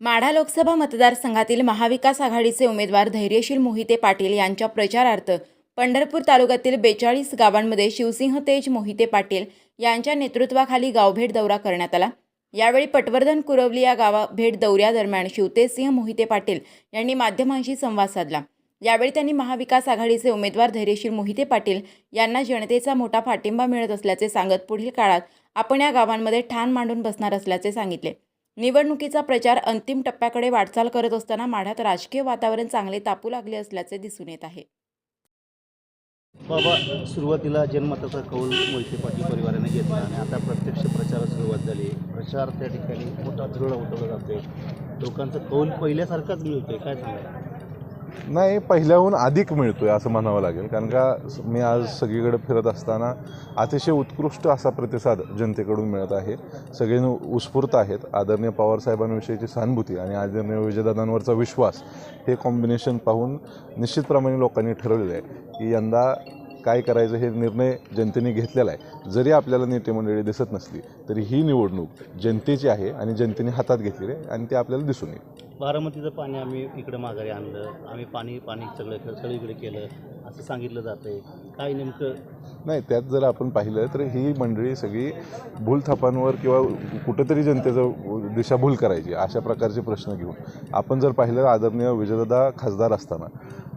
माढा लोकसभा मतदारसंघातील महाविकास आघाडीचे उमेदवार धैर्यशील मोहिते पाटील यांच्या प्रचारार्थ पंढरपूर तालुक्यातील बेचाळीस गावांमध्ये शिवसिंह तेज मोहिते पाटील यांच्या नेतृत्वाखाली गावभेट दौरा करण्यात आला. यावेळी पटवर्धन कुरवली या गावा भेट दौऱ्यादरम्यान शिवतेजसिंह मोहिते पाटील यांनी माध्यमांशी संवाद साधला. यावेळी त्यांनी महाविकास आघाडीचे उमेदवार धैर्यशील मोहिते पाटील यांना जनतेचा मोठा पाठिंबा मिळत असल्याचे सांगत पुढील काळात आपण या गावांमध्ये ठाण मांडून बसणार असल्याचे सांगितले. निवडणुकीचा प्रचार अंतिम टप्प्याकडे वाटचाल करत असताना माढ्यात राजकीय वातावरण चांगले तापू लागले असल्याचे दिसून येत आहे. बाबा सुरुवातीला जनमताचा कौल मोहिते पाटील परिवाराने घेतला आणि आता प्रत्यक्ष प्रचाराला सुरुवात झाली. प्रचार त्या ठिकाणी मोठा दृढ उठवला जातोय. लोकांचा कौल पहिल्यासारखाच मिळतोय. काय सांगायचं नाही पहिल्याहून अधिक मिळतो आहे असं म्हणावं लागेल. कारण का मी आज सगळीकडे फिरत असताना अतिशय उत्कृष्ट असा प्रतिसाद जनतेकडून मिळत आहे. सगळेजण उत्स्फूर्त आहेत. आदरणीय पवारसाहेबांविषयीची सहानुभूती आणि आदरणीय विजयदादांवरचा विश्वास हे कॉम्बिनेशन पाहून निश्चितप्रमाणे लोकांनी ठरवलेलं आहे की यंदा काय करायचं हे निर्णय जनतेने घेतलेला आहे. जरी आपल्याला नेते मंडळी दिसत नसली तरी ही निवडणूक जनतेची आहे आणि जनतेने हातात घेतलेली आहे आणि ते आपल्याला दिसून येईल. बारामतीचं पाणी आम्ही इकडं माघारी आणलं. आम्ही पाणी पाणी सगळं सगळीकडे केलं. असं सांगितलं जातंय. काय नेमकं? नाही त्यात जर आपण पाहिलं तर ही मंडळी सगळी भूलथापांवर किंवा कुठंतरी जनतेचं दिशाभूल करायची अशा प्रकारचे प्रश्न घेऊन. आपण जर पाहिलं आदरणीय विजयदादा खासदार असताना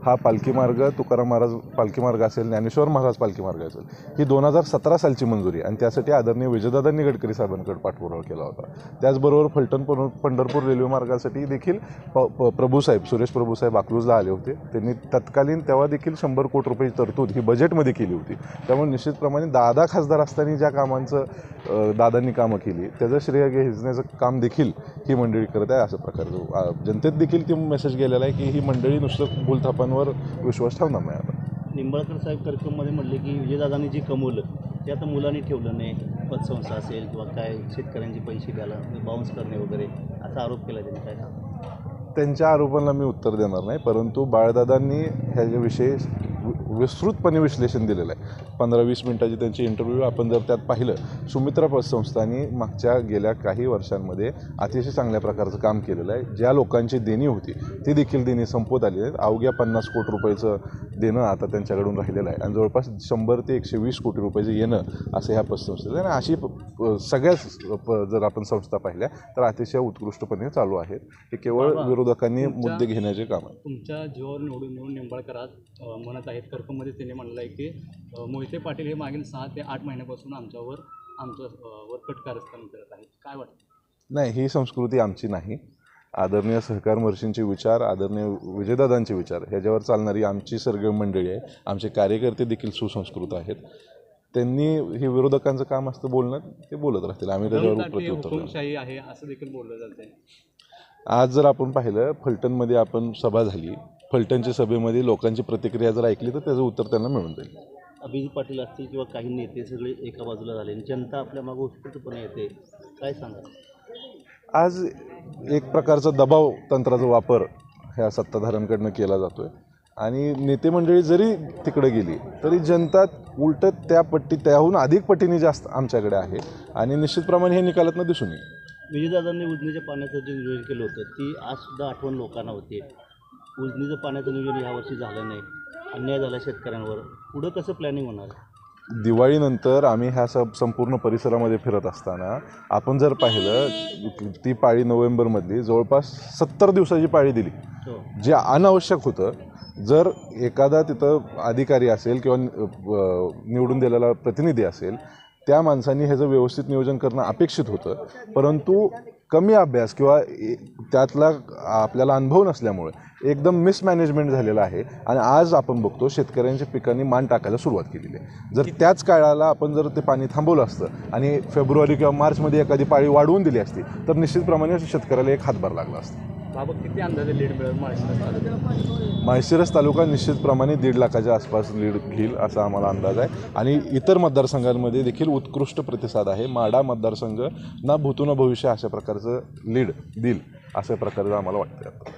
हा पालखी मार्ग तुकाराम महाराज पालखी मार्ग असेल ज्ञानेश्वर महाराज पालखी मार्ग असेल ही दोन हजार सतरा सालची मंजुरी आणि त्यासाठी आदरणीय विजयदादांनी गडकरी साहेबांकडे पाठपुरावा केला होता. त्याचबरोबर फलटण पण पंढरपूर रेल्वे मार्गासाठी देखील प- प- प्रभूसाहेब सुरेश प्रभूसाहेब अकलूजला आले होते. त्यांनी तत्कालीन तेव्हा देखील शंभर कोटी रुपयाची तरतूद ही बजेटमध्ये केली होती. त्यामुळे निश्चितप्रमाणे दादा खासदार असताना ज्या कामांचं दादांनी कामं केली त्याचं श्रेय घेण्याचं काम देखील ही मंडळी करत आहे असं प्रकारचं जनतेत देखील ती मेसेज गेलेला आहे की ही मंडळी नुसतं भूलथापांवर विश्वास ठेवणार नाही आता निंबाळकर साहेब कार्यक्रममध्ये म्हणले की विजयदादांनी जे कमवलं ते आता मुलांनी ठेवलं नाही. पतसंस्था असेल किंवा काय शेतकऱ्यांचे पैसे द्यायला बाउन्स करणे वगैरे असा आरोप केला त्यांनी. काय सांगा त्यांच्या आरोपांना मी उत्तर देणार नाही परंतु बाळदादांनी ह्याच्याविषयी विस्तृतपणे विश्लेषण दिलेलं आहे. पंधरा वीस मिनिटाची त्यांची इंटरव्ह्यू आपण जर त्यात पाहिलं सुमित्रा पतसंस्थांनी मागच्या गेल्या काही वर्षांमध्ये अतिशय चांगल्या प्रकारचं काम केलेलं आहे. ज्या लोकांची देणी होती ती देखील देणी संपवत आली आहेत. अवघ्या पन्नास कोटी रुपयाचं देणं आता त्यांच्याकडून राहिलेलं आहे. आणि जवळपास शंभर ते एकशे वीस कोटी रुपयाचं येणं असं ह्या पतसंस्थेचं आणि अशी सगळ्याच जर आपण संस्था पाहिल्या तर अतिशय उत्कृष्टपणे चालू आहेत. हे केवळ विरोधकांनी मुद्दे घेण्याचे काम आहे. तुमच्या जीवावर निवडून निवडून निंबाळकर आज अ, म्हणत आहेत. कर्कमध्ये त्यांनी म्हणलं आहे की मोहिते पाटील हे मागील सहा ते आठ महिन्यापासून आमच्यावर आमच्या अ, वर कटकारस्थान करत आहेत. काय वाटतं? नाही ही संस्कृती आमची नाही. आदरणीय सहकार महर्षींचे विचार आदरणीय विजयदादांचे विचार ह्याच्यावर चालणारी आमची सर्व मंडळी आहे. आमचे कार्यकर्ते देखील सुसंस्कृत आहेत. त्यांनी हे विरोधकांचं काम असतं बोलणं ते बोलत राहतील. आम्ही त्याच्यावर प्रत्युत्तर आहे असं देखील बोललं जात आज जर आपण पाहिलं फलटणमध्ये आपण सभा झाली. फलटणच्या सभेमध्ये लोकांची प्रतिक्रिया जर ऐकली तर त्याचं उत्तर त्यांना मिळून जाईल. अभिजित पाटील असतील किंवा काही नेते सगळे एका बाजूला झाले जनता आपल्या मागं उत्स्फूर्तपणे येते. काय सांगा आज एक प्रकारचा दबाव तंत्राचा वापर ह्या सत्ताधाऱ्यांकडनं केला जातोय. आणि नेते मंडळी जरी तिकडे गेली तरी जनता उलट त्या पट्टी त्याहून अधिक पटीने जास्त आमच्याकडे आहे. आणि निश्चितप्रमाणे हे निकालातनं दिसून येईल. विजयदादांनी उजनीच्या पाण्याचं जे नियोजन केलं होतं ती आज सुद्धा आठवण लोकांना होते. उजनीचं पाण्याचं नियोजन यावर्षी झालं नाही. अन्याय झाला शेतकऱ्यांवर. पुढं कसं प्लॅनिंग होणार? दिवाळीनंतर आम्ही ह्या सब संपूर्ण परिसरामध्ये फिरत असताना आपण जर पाहिलं ती पाळी नोव्हेंबरमधली जवळपास सत्तर दिवसाची पाळी दिली. हो. जे अनावश्यक होतं जर एखादा तिथं अधिकारी असेल किंवा निवडून दिलेला प्रतिनिधी असेल त्या माणसांनी ह्याचं व्यवस्थित नियोजन करणं अपेक्षित होतं. परंतु कमी अभ्यास किंवा त्यातला आपल्याला अनुभव नसल्यामुळे एकदम मिसमॅनेजमेंट झालेलं आहे. आणि आज आपण बघतो शेतकऱ्यांच्या पिकांनी मान टाकायला सुरुवात केलेली आहे. जर त्याच काळाला आपण जर ते पाणी थांबवलं असतं आणि फेब्रुवारी किंवा मार्चमध्ये एखादी पाळी वाढवून दिली असती तर निश्चितप्रमाणे शेतकऱ्याला एक हातभार लागला असता. बाबा किती अंदाजे लीड मिळेल माळशिरस माळशिरस तालुका निश्चितप्रमाणे दीड लाखाच्या आसपास लीड घेईल असा आम्हाला अंदाज आहे. आणि इतर मतदारसंघांमध्ये देखील उत्कृष्ट प्रतिसाद आहे. माडा मतदारसंघ ना भूतून भविष्य अशा प्रकारचं लीड देईल असं प्रकारचं आम्हाला वाटतं आता.